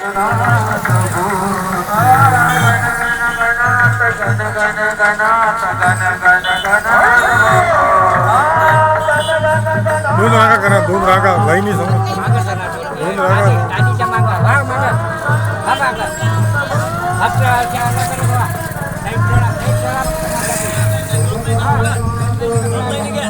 दोन रागा करा दोन रागा लाईनी समोर दोन रागा मागा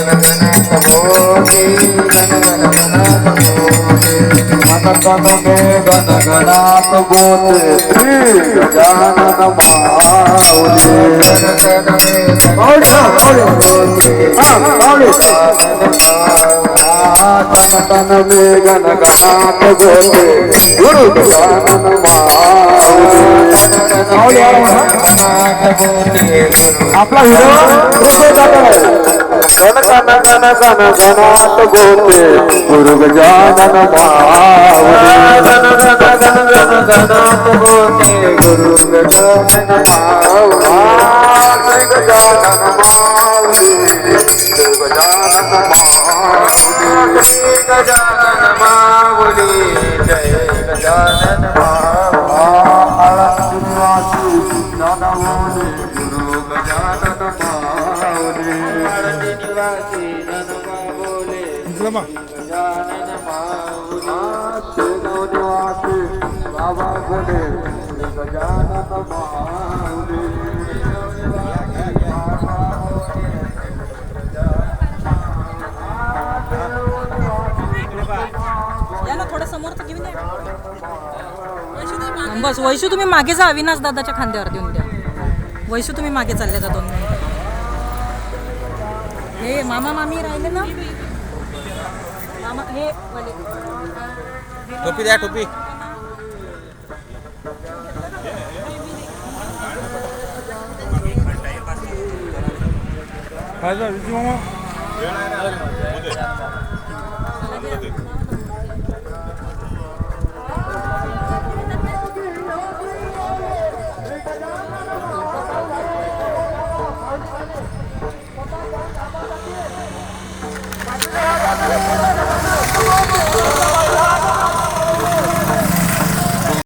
घ्यायला करू बा साईड सोडा साईड सोडा गणगणात गोते श्री गजानन तन में गणगणात गोते गुरु गजानन आपला हिरो गण गण गण गण गणात गोते गुरु गजानन गण गण गण गण गणात गोते गुरु गजानन श्री गजानन माऊली श्री गजानन माऊली श्री गजानन निवासी बोले निवासी बाबा बोले गजानन या. ना थोडं समोर घेऊन द्या बस वैशू तुम्ही मागे जा अविनाश दादाच्या खांद्यावर देऊन द्या. वैशू तुम्ही मागे चालले जा दोन मिनिटं. हे मामा मामी राहिले ना? मामा हे. टोपी द्या टोपी. काय झालं विजू मामा? ¡Vamos!